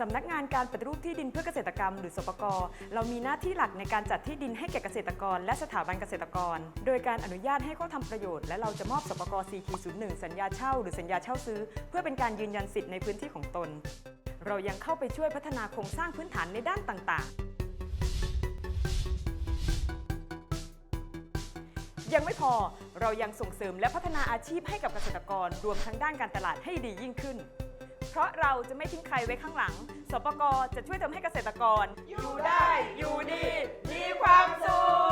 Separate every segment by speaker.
Speaker 1: สำนักงานการปฏิรูปที่ดินเพื่อเกษตรกรรม หรือสปกรเรามีหน้าที่หลักในการจัดที่ดินให้แก่เกษตรกร และสถาบันเกษตรกร โดยการอนุญาตให้เขาทำประโยชน์และเราจะมอบสปกร 4.01 สัญญาเช่า หรือสัญญาเช่าซื้อ เพื่อเป็นการยืนยันสิทธิ์ในพื้นที่ของตน เรายังเข้าไปช่วยพัฒนาโครงสร้างพื้นฐานในด้านต่างๆยังไม่พอเรายังส่งเสริมและพัฒนาอาชีพให้กับเกษตรกร รวมทั้งด้านการตลาดให้ดียิ่งขึ้น เพราะเราจะไม่ทิ้งใครไว้ข้างหลัง สปกจะช่วยทำให้เกษตรกร อยู่ได้ อยู่ดี มีความสุข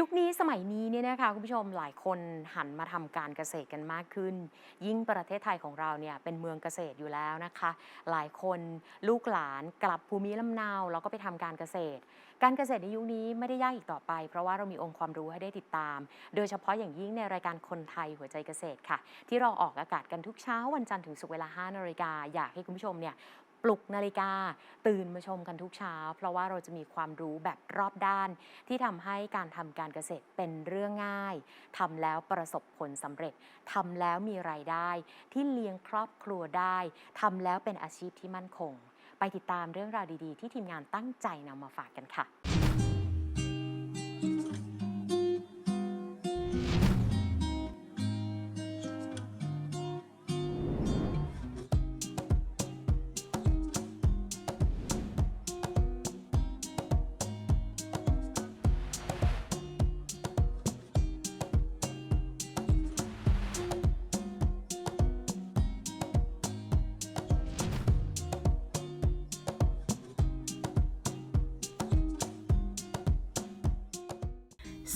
Speaker 2: ยุคนี้สมัยนี้เนี่ยนะคะคุณผู้ชมหลายคนหันมาทำการเกษตรกันมากขึ้น ยิ่งประเทศไทยของเราเนี่ยเป็นเมืองเกษตรอยู่แล้วนะคะ หลายคนลูกหลานกลับภูมิลำเนาแล้วก็ไปทำการเกษตร การเกษตรในยุคนี้ไม่ได้ยากอีกต่อไป เพราะว่าเรามีองค์ความรู้ให้ได้ติดตาม โดยเฉพาะอย่างยิ่งในรายการคนไทยหัวใจเกษตรค่ะ ที่เราออกอากาศกันทุกเช้าวันจันทร์ถึงศุกร์เวลา5นาฬิกาอยากให้คุณผู้ชมเนี่ย ลุกนาฬิกา ตื่นมาชมกันทุกเช้า เพราะว่าเราจะมีความรู้แบบรอบด้าน ที่ทำให้การทำการเกษตรเป็นเรื่องง่ายทำแล้วประสบผลสำเร็จทำแล้วมีรายได้ ที่เลี้ยงครอบครัวได้ทำแล้วเป็นอาชีพที่มั่นคง ไปติดตามเรื่องราวดีๆ ที่ทีมงานตั้งใจนำมาฝากกันค่ะ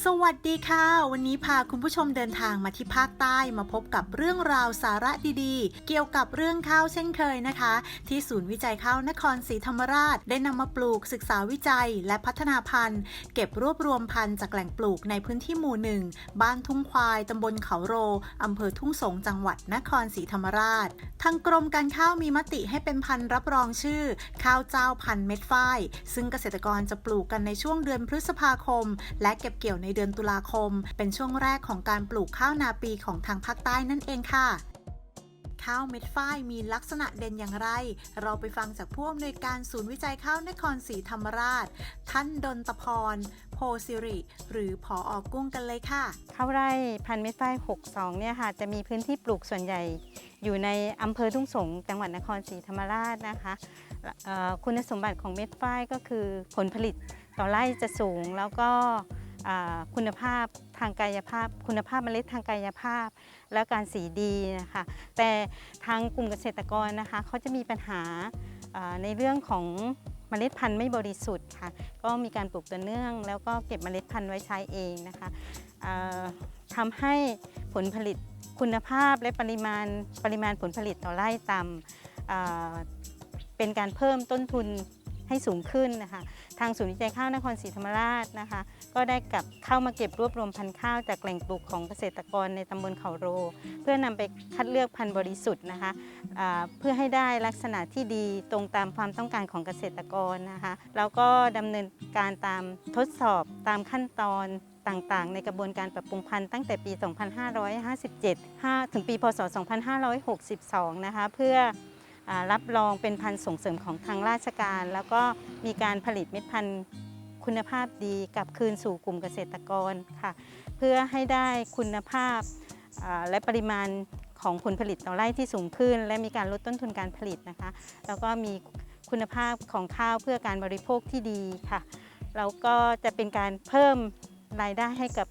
Speaker 3: สวัสดีค่ะ วันนี้พาคุณผู้ชมเดินทางมาที่ภาคใต้มาพบกับเรื่องราวสาระดีๆ เกี่ยวกับเรื่องข้าวเช่นเคยนะคะ ที่ศูนย์วิจัยข้าวนครศรีธรรมราช ได้นำมาปลูกศึกษาวิจัย และพัฒนาพันธุ์ เก็บรวบรวมพันธุ์จากแหล่งปลูกในพื้นที่หมู่หนึ่งบ้านทุ่งควายตำบลเขาโรอำเภอทุ่งสงจังหวัดนครศรีธรรมราช ทางกรมการข้าวมีมติให้เป็นพันธุ์รับรองชื่อ ข้าวเจ้าพันธุ์เม็ดฝ้ายซึ่งเกษตรกรจะปลูกกันในช่วงเดือนพฤษภาคม และเก็บเกี่ยวในเดือนตุลาคม เป็นช่วงแรกของการปลูกข้าวนาปีของทางภาคใต้นั่นเองค่ะข้าวเม็ดฝ้ายมีลักษณะเด่นอย่างไร เราไปฟังจากผู้อำนวยการศูนย์วิจัยข้าวนครศรีธรรมราช ท่านดนตพร โพสิริ หรือผอออกกุ้งกันเลยค่ะ
Speaker 4: ข้าวไร่พันเม็ดฝ้าย 62 เนี่ยค่ะ จะมีพื้นที่ปลูกส่วนใหญ่ อยู่ในอำเภอทุ่งสงจังหวัดนครศรีธรรมราชนะคะ คุณสมบัติของเม็ดฝ้ายก็คือผลผลิตต่อไร่จะสูงแล้วก็ คุณภาพทางกายภาพ คุณภาพเมล็ดทางกายภาพ และการสีดีนะคะแต่ทางกลุ่มเกษตรกรนะคะเขาจะมีปัญหาในเรื่องของเมล็ดพันธุ์ไม่บริสุทธิ์ค่ะก็มีการปลูกตัวเนื่อง แล้วก็เก็บเมล็ดพันธุ์ไว้ใช้เองนะคะทำให้ผลผลิตคุณภาพและปริมาณปริมาณผลผลิตต่อไร่ต่ำเป็นการเพิ่มต้นทุน ให้สูงขึ้นนะคะ ทางศูนย์วิจัยข้าวนครศรีธรรมราชนะคะ ก็ได้กลับเข้ามาเก็บรวบรวมพันธุ์ข้าวจากแหล่งปลูกของเกษตรกรในตำบลเขาโร เพื่อนำไปคัดเลือกพันธุ์บริสุทธิ์นะคะเพื่อให้ได้ลักษณะที่ดีตรงตามความต้องการของเกษตรกรนะคะแล้วก็ดำเนินการตามทดสอบตามขั้นตอนต่างๆ ในกระบวนการปรับปรุงพันธุ์ตั้งแต่ปี 2557 ถึงปี พศ 2562 นะคะ เพื่อ รับรองเป็นพันธุ์ส่งเสริมของทางราชการ แล้วก็มีการผลิตเม็ดพันธุ์คุณภาพดีกลับคืนสู่กลุ่มเกษตรกรค่ะ เพื่อให้ได้คุณภาพและปริมาณของผลผลิตต่อไร่ที่สูงขึ้น และมีการลดต้นทุนการผลิตนะคะ แล้วก็มีคุณภาพของข้าวเพื่อการบริโภคที่ดีค่ะแล้วก็จะเป็นการเพิ่มรายได้ให้กับ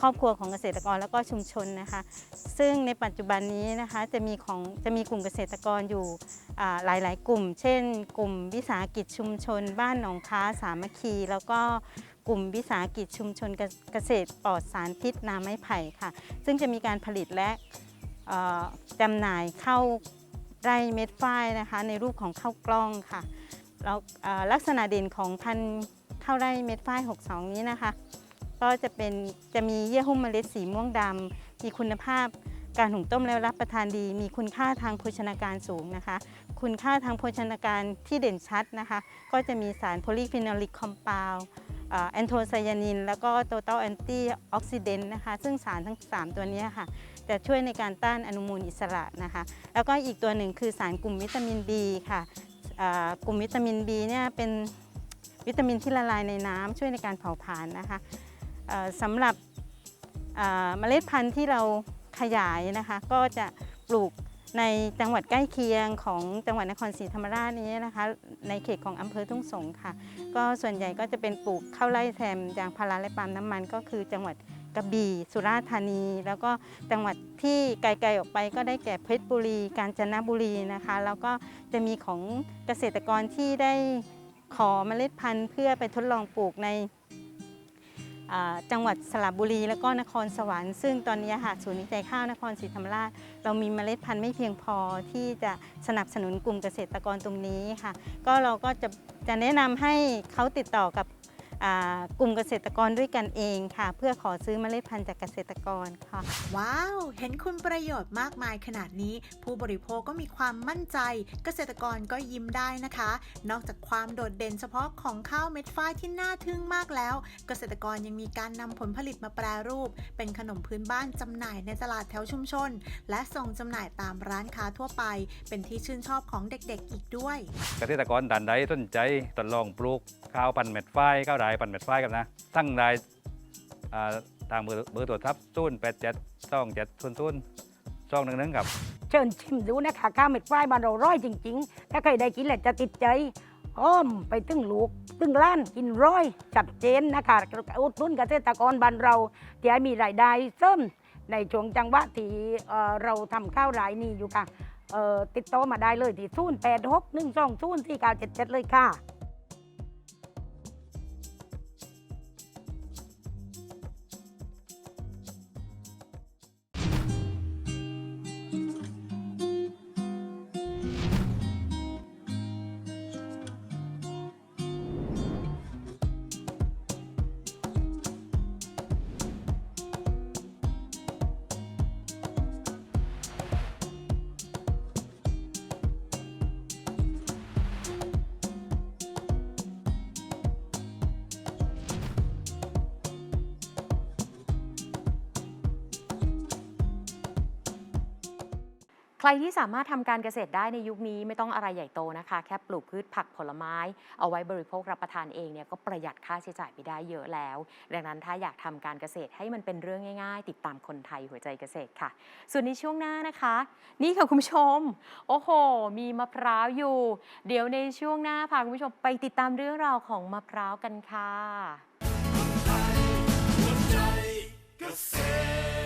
Speaker 4: ครอบครัวของเกษตรกรแล้วก็ชุมชนนะคะ ซึ่งในปัจจุบันนี้นะคะจะมีของจะมีกลุ่มเกษตรกรอยู่หลายๆ กลุ่ม เช่น กลุ่มวิสาหกิจชุมชน บ้านหนองค้าสามัคคี แล้วก็กลุ่มวิสาหกิจชุมชนเกษตรปลอดสารพิษนาไม้ไผ่ค่ะ ซึ่งจะมีการผลิตและจำหน่ายเข้าวไร่เม็ดฝ้ายนะคะ ในรูปของข้าวกล้องค่ะแล้วลักษณะเด่นของพันธุ์ข้าวไร่เม็ดฝ้าย 62 นี้นะคะ ก็จะเป็นจะมีเยื่อหุ้มเมล็ดสีม่วงดำมีคุณภาพการหุงต้มแล้วรับประทานดี มีคุณค่าทางโภชนาการสูงนะคะ คุณค่าทางโภชนาการที่เด่นชัดนะคะ ก็จะมีสารโพลีฟีนอลิกคอมเพลแอนโทไซยานิน แล้วก็โต a l แอนตี้ออกซิเดนต์นะคะ ซึ่งสารทั้ง 3 ตัวนี้ค่ะ จะช่วยในการต้านอนุมูลอิสระนะคะ แล้วก็อีกตัวหนึ่งคือสารกลุ่มวิตามิน B ค่ะกลุ่มวิตามิน B เนี่ยเป็นวิตามินที่ละลายในน้ำช่วยในการเผาผลาญนะคะ สำหรับเมล็ดพันธุ์ที่เราขยายนะคะ ก็จะปลูกในจังหวัดใกล้เคียงของจังหวัดนครศรีธรรมราชนี้นะคะ ในเขตของอำเภอทุ่งสงค่ะ ก็ส่วนใหญ่ก็จะเป็นปลูกข้าวไร่แซมยางพาราและปาล์มน้ำมัน ก็คือจังหวัดกระบี่สุราษฎร์ธานี แล้วก็จังหวัดที่ไกลๆออกไปก็ได้แก่เพชรบุรี กาญจนบุรีนะคะ แล้วก็จะมีของเกษตรกรที่ได้ขอเมล็ดพันธุ์ เพื่อไปทดลองปลูกใน จังหวัดสระบุรีแล้วก็นครสวรรค์ซึ่งตอนนี้ค่ะศูนย์วิจัยข้าวนครศรีธรรมราช เรามีเมล็ดพันธุ์ไม่เพียงพอที่จะสนับสนุนกลุ่มเกษตรกรตรงนี้ค่ะ ก็เราก็จะจะแนะนำให้เขาติดต่อกับ กลุ่มเกษตรกรด้วยกันเองค่ะ เพื่อขอซื้อเมล็ดพันธุ์จากเกษตรกรค่ะ
Speaker 3: ว้าว เห็นคุณประโยชน์มากมายขนาดนี้ ผู้บริโภคก็มีความมั่นใจ เกษตรกรก็ยิ้มได้นะคะ นอกจากความโดดเด่นเฉพาะของข้าวเม็ดฝ้ายที่น่าทึ่งมากแล้ว เกษตรกรยังมีการนำผลผลิตมาแปรรูป เป็นขนมพื้นบ้านจำหน่ายในตลาดแถวชุมชน และส่งจำหน่ายตามร้านค้าทั่วไป เป็นที่ชื่นชอบของเด็กๆ อีกด้วย
Speaker 5: เกษตรกรท่านใดสนใจทดลองปลูกข้าวพันธุ์เม็ดฝ้ายข้าวไรพันเม็ดฝ้ายกันนะตั้งรายทางเบอร์เบอร์โทรศัพท์ศูนย์แปดเจ็ดสองเจ็ดศูนย์ศูนย์สองหนึ่งหนึ่งครับ
Speaker 6: เชิญชิมดูนะคะข้าวเม็ดฝ้ายบ้านเราร้อยจริง ๆ ถ้าใครได้กินแล้วจะติดใจอ้อมไปตึงลูกตึงล้านกินร้อยจัดเจนนะคะอุดหนุนเกษตรกรบ้านเราที่มีรายได้เสริมในช่วงจังหวะที่เราทำข้าวรายนี้อยู่ค่ะติดต่อมาได้เลยที่ศูนย์แปดหกหนึ่งสองศูนย์สี่เก้าเจ็ดเจ็ดเลยค่ะ
Speaker 2: ใครที่สามารถทำการเกษตรได้ในยุคนี้ไม่ต้องอะไรใหญ่โตนะคะ แค่ปลูกพืชผักผลไม้ เอาไว้บริโภครับประทานเองเนี่ยก็ประหยัดค่าใช้จ่ายไปได้เยอะแล้ว ดังนั้นถ้าอยากทำการเกษตรให้มันเป็นเรื่องง่าย ๆ ติดตามคนไทยหัวใจเกษตรค่ะ ส่วนในช่วงหน้านะคะ นี่ค่ะคุณผู้ชม โอ้โห มีมะพร้าวอยู่ เดี๋ยวในช่วงหน้าพาคุณผู้ชมไปติดตามเรื่องราวของมะพร้าวกันค่ะ Cause